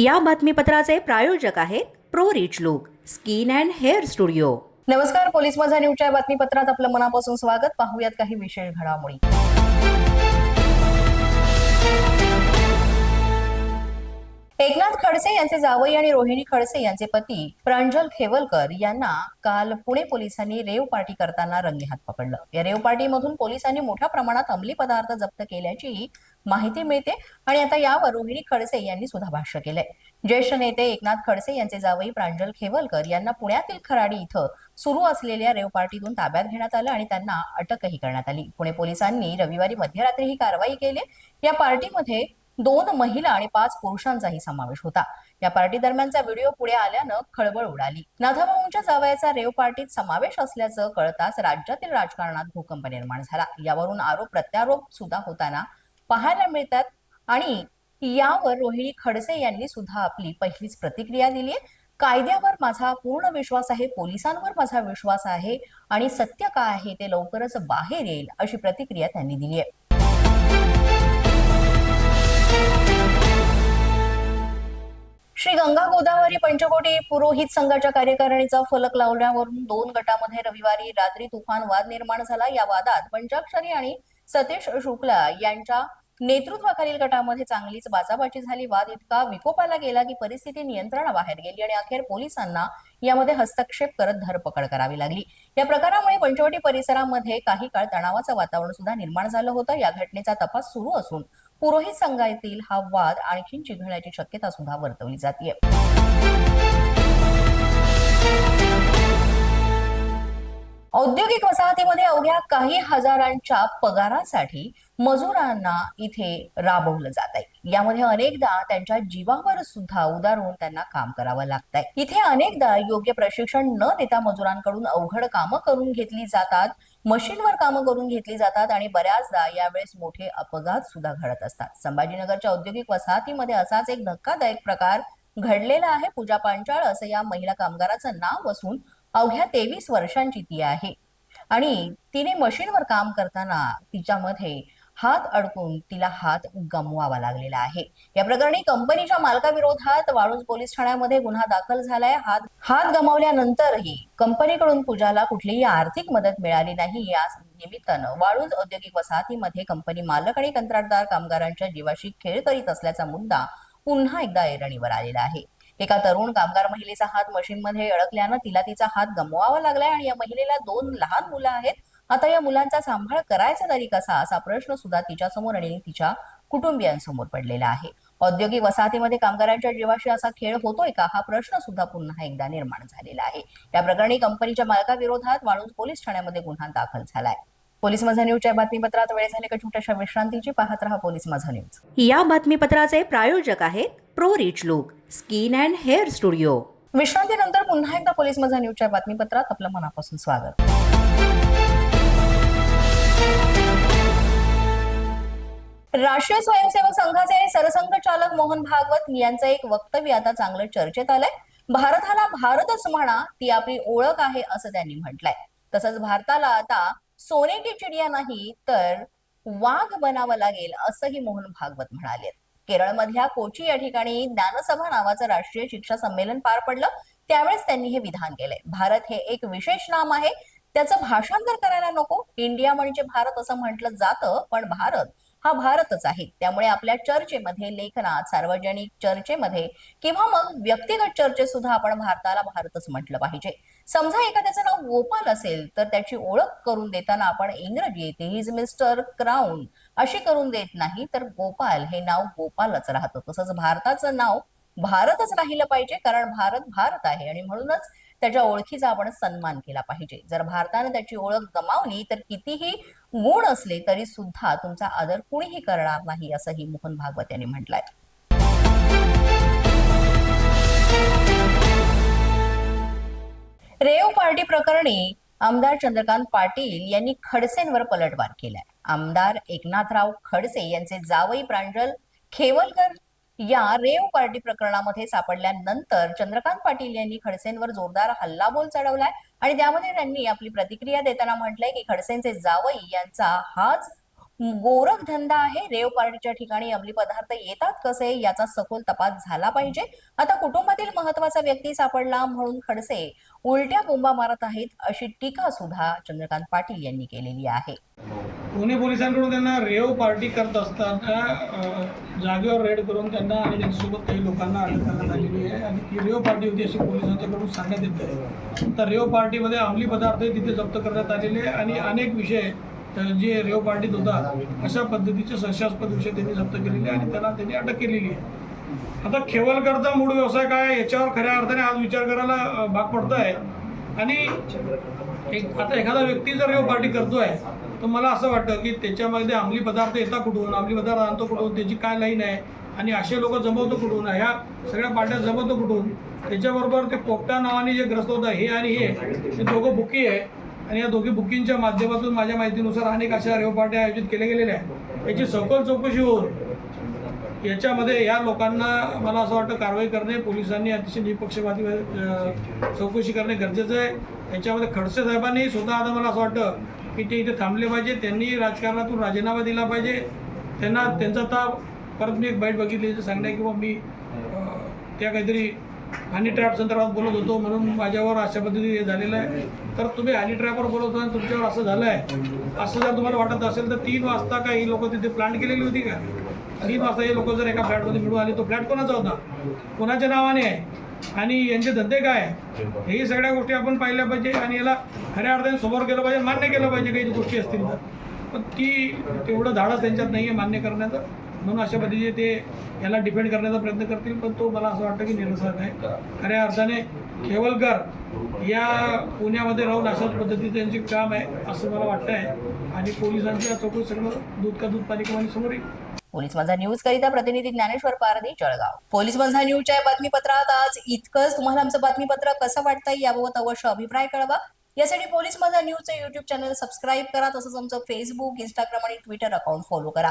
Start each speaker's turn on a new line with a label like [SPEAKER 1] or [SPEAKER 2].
[SPEAKER 1] या बातमीपत्राचे प्रायोजक आहेत pro rich look skin and hair studio
[SPEAKER 2] नमस्कार पोलीस माझा न्यूजच्या बातमीपत्रात आपलं मनापासून स्वागत पाहूयात काही विशेष घडामोडी एकनाथ खडसे यांचे जावई आणि रोहिणी खडसे यांचे पती प्रांजल खेवलकर यांना काल पुणे पोलिसांनी रेव पार्टी करताना रंगेहात पकडलं या रेव पार्टीमधून पोलिसांनी मोठ्या प्रमाणात अंमली पदार्थ जप्त केल्याची माहिती मिळते आणि आता यावर रोहिणी खडसे यांनी सुद्धा भाष्य केलंय ज्येष्ठ नेते एकनाथ खडसे यांचे जावई प्रांजल खेवलकर यांना पुण्यातील खराडी इथं सुरू असलेल्या रेव पार्टीतून ताब्यात घेण्यात आलं आणि त्यांना अटकही करण्यात आली पुणे पोलिसांनी रविवारी मध्यरात्री ही कारवाई केली या पार्टीमध्ये दोन महिला आणि पाच पुरुषांचाही समावेश होता या पार्टी दरम्यानचा व्हिडिओ पुढे आल्यानं खळबळ उडाली नाथाबाऊंच्या जावयाचा रेव पार्टीत समावेश असल्याचं कळताच राज्यातील राजकारणात भूकंप निर्माण झाला यावरून आरोप प्रत्यारोप सुद्धा होताना पाहायला मिळतात आणि यावर रोहिणी खडसे यांनी सुद्धा आपली पहिलीच प्रतिक्रिया दिली आहे कायद्यावर माझा पूर्ण विश्वास आहे पोलिसांवर माझा विश्वास आहे आणि सत्य काय आहे ते लवकरच बाहेर येईल अशी प्रतिक्रिया त्यांनी दिली आहे श्री गंगा गोदावरी पंचकोटी पुरोहित संघाच्या कार्यकारिणीचा फलक लावल्यावरून दोन गटामध्ये रविवारी रात्री तुफान वाद निर्माण झाला या वादात पंचाक्षरी आणि सतीश शुक्ला यांच्या नेतृत्वाखालील गटामध्ये चांगलीच बाचाबाची झाली वाद इतका विकोपाला गेला की परिस्थिती नियंत्रणाबाहेर गेली आणि अखेर पोलिसांना यामध्ये हस्तक्षेप करत धरपकड करावी लागली या प्रकारामुळे पंचवटी परिसरामध्ये काही काळ तणावाचं वातावरण सुद्धा निर्माण झालं होतं या घटनेचा तपास सुरू असून पुरोहित संघातील हा वाद आणखी चिघळण्याची शक्यता सुद्धा वर्तवली जाते औद्योगिक वसाहतीमध्ये अवघ्या काही हजारांच्या पगारासाठी मजुरांना इथे राबवलं जात आहे यामध्ये अनेकदा त्यांच्या जीवावर सुद्धा होऊन त्यांना काम करावं लागत इथे अनेकदा योग्य प्रशिक्षण न देता मजुरांकडून अवघड कामं करून घेतली जातात मशीनवर कामं करून घेतली जातात आणि बऱ्याचदा यावेळेस मोठे अपघात सुद्धा घडत असतात संभाजीनगरच्या औद्योगिक वसाहतीमध्ये असाच एक धक्कादायक प्रकार घडलेला आहे पूजा पांचाळ असं या महिला कामगाराचं नाव असून अवघ्या तेवीस वर्षांची ती आहे आणि तिने मशीनवर काम करताना तिच्यामध्ये हात अडकून तिला हात गमवावा लागलेला आहे या प्रकरणी कंपनीच्या मालकाविरोधात वाळूज पोलीस ठाण्यामध्ये गुन्हा दाखल झालाय हात हात गमावल्यानंतरही कंपनीकडून पूजाला कुठलीही आर्थिक मदत मिळाली नाही या निमित्तानं वाळूज औद्योगिक वसाहतीमध्ये कंपनी मालक आणि कंत्राटदार कामगारांच्या जीवाशी खेळ करीत असल्याचा मुद्दा पुन्हा एकदा ऐरणीवर आलेला आहे एका तरुण कामगार महिलेचा हात मशीनमध्ये अडकल्यानं तिला तिचा हात गमवावा लागलाय आणि या महिलेला दोन लहान मुलं आहेत आता या मुलांचा सांभाळ करायचा तरी कसा असा प्रश्न सुद्धा तिच्यासमोर आणि तिच्या कुटुंबियांसमोर पडलेला आहे औद्योगिक वसाहतीमध्ये कामगारांच्या जीवाशी असा खेळ होतोय का हा प्रश्न सुद्धा पुन्हा एकदा निर्माण झालेला आहे या प्रकरणी कंपनीच्या मालकाविरोधात वाळूज पोलीस ठाण्यामध्ये गुन्हा दाखल झालाय पोलीस माझा न्यूजच्या बातमीपत्रात वेळ झाले का छोट्याशा विश्रांतीची पाहत राहा पोलीस माझा न्यूज या बातमीपत्राचे प्रायोजक आहेत pro rich look skin and hair studio विश्रांतीनंतर पुन्हा एकदा पोलीस माझा न्यूजच्या बातमीपत्रात आपलं मनापासून स्वागत राष्ट्रीय स्वयंसेवक संघाचे सरसंघचालक मोहन भागवत यांचं एक वक्तव्य आता चांगलं चर्चेत आलंय भारताला भारतच म्हणा ती आपली ओळख आहे असं त्यांनी म्हटलंय तसंच भारताला आता सोने की चिडिया नाही तर वाघ बनावं लागेल असंही मोहन भागवत म्हणाले केरळमधल्या कोची या ठिकाणी ज्ञानसभा नावाचं राष्ट्रीय शिक्षा संमेलन पार पडलं त्यावेळेस त्यांनी हे विधान केलंय भारत हे एक विशेष नाम आहे त्याचं भाषांतर करायला नको इंडिया म्हणजे भारत असं म्हटलं जातं पण भारत हा भारतच आहे त्यामुळे आपल्या चर्चेमध्ये लेखनात सार्वजनिक चर्चेमध्ये किंवा मग व्यक्तिगत चर्चे सुद्धा आपण भारताला भारतच म्हटलं पाहिजे समजा एखाद्याचं नाव गोपाल असेल तर त्याची ओळख करून देताना आपण इंग्रजीत इज मिस्टर क्राऊन अशी करून देत नाही तर गोपाल हे नाव गोपालच राहतं तसंच भारताचं नाव भारतच राहिलं पाहिजे कारण भारत भारत आहे आणि म्हणूनच त्याच्या ओळखीचा आपण सन्मान केला पाहिजे जर भारताने त्याची ओळख गमावली तर कितीही गुण असले तरी सुद्धा तुमचा आदर कुणीही करणार नाही असंही मोहन भागवत यांनी म्हटलंय रेव पार्टी प्रकरणी आमदार चंद्रकांत पाटील यांनी खडसेंवर पलटवार केलाय आमदार एकनाथराव खडसे यांचे जावई प्रांजल खेवलकर या रेव पार्टी प्रकरणामध्ये सापडल्यानंतर चंद्रकांत पाटील यांनी खडसेंवर जोरदार हल्लाबोल चढवलाय आणि त्यामध्ये त्यांनी आपली प्रतिक्रिया देताना म्हटलंय की खडसेंचे जावई यांचा हाच गोरख धंदा आहे रेव पार्टीच्या ठिकाणी अंमली पदार्थ येतात कसे याचा सखोल तपास झाला पाहिजे आता कुटुंबातील महत्वाचा व्यक्ती सापडला म्हणून खडसे उलट्या बोंबा मारत आहेत अशी टीका सुद्धा चंद्रकांत पाटील यांनी केलेली आहे
[SPEAKER 3] पुणे पोलिसांकडून त्यांना रेव पार्टी करत असताना जागेवर रेड करून त्यांना आणि त्यांच्यासोबत काही लोकांना अटक करण्यात आलेली आहे आणि ती रेव पार्टी होती अशी पोलिसांच्याकडून सांगण्यात येत आहे तर रेव पार्टीमध्ये अंमली पदार्थ तिथे जप्त करण्यात आलेले आणि अनेक विषय जे रेव पार्टीत होता अशा पद्धतीचे संशयास्पद विषय त्यांनी जप्त केलेले आणि त्यांना त्यांनी अटक केलेली आहे आता खेवलकरचा मूळ व्यवसाय काय याच्यावर खऱ्या अर्थाने आज विचार करायला भाग पडतो आहे आणि एक आता एखादा व्यक्ती जर रेव पार्टी करतो आहे तर मला असं वाटतं की त्याच्यामध्ये अंमली पदार्थ येतात कुठून अंमली पदार्थ आणतो कुठून त्याची काय लाईन आहे आणि असे लोक जमवतो कुठून ह्या सगळ्या पार्ट्या जमवतो कुठून त्याच्याबरोबर ते पोपट्या नावाने जे ग्रस्त होतं हे आणि हे दोघं बुकी आहे आणि या दोघी बुकिंगच्या माध्यमातून माझ्या माहितीनुसार अनेक अशा रेवपाट्या आयोजित केल्या गेलेल्या आहेत याची सखोल चौकशी होऊन याच्यामध्ये या लोकांना मला असं वाटतं कारवाई करणे पोलिसांनी अतिशय निपक्षपाती चौकशी करणे गरजेचं आहे याच्यामध्ये खडसे साहेबांनी स्वतः आता मला असं वाटतं की ते इथे थांबले पाहिजे त्यांनी राजकारणातून राजीनामा दिला पाहिजे त्यांना त्यांचा ताप परत मी एक बाईट बघितली सांगण्या किंवा मी त्या काहीतरी हनी ट्रॅप संदर्भात बोलत होतो म्हणून माझ्यावर अशा पद्धतीने हे झालेलं आहे तर तुम्ही हनी ट्रॅपवर बोलत आणि तुमच्यावर असं झालं आहे असं जर तुम्हाला वाटत असेल तर तीन वाजता काही ही लोक तिथे प्लांट केलेली होती का तीन वाजता हे लोक जर एका फ्लॅटमध्ये मिळून आले तो फ्लॅट कोणाचा होता कोणाच्या नावाने आहे आणि यांचे धंदे काय हे सगळ्या गोष्टी आपण पाहिल्या पाहिजे आणि याला खऱ्या अर्थाने समोर केलं पाहिजे मान्य केलं पाहिजे काही गोष्टी असतील तर पण ती तेवढं धाडस त्यांच्यात नाही आहे मान्य करण्याचं म्हणून अशा पद्धतीने ते याला डिफेंड करण्याचा प्रयत्न करतील पण तो मला असं वाटतं की निरसन आहे खऱ्या अर्थाने केवलकर या पुण्यामध्ये राहून अशाच पद्धतीचं त्यांचे काम आहे असं मला वाटतं आहे आणि पोलिसांच्या चौकशी सगळं दूध का दूध पाणी कमानी समोर येईल पोलीस माझा न्यूज करिता प्रतिनिधी ज्ञानेश्वर पारधी जळगाव पोलीस माझा न्यूजच्या बातमीपत्रात आज इतकंच तुम्हाला आमचं बातमीपत्र कसं वाटतंय याबाबत अवश्य अभिप्राय कळवा यासाठी पोलीस माझा न्यूजचं युट्यूब चॅनल सबस्क्राईब करा तसंच आमचं फेसबुक इंस्टाग्राम आणि ट्विटर अकाउंट फॉलो करा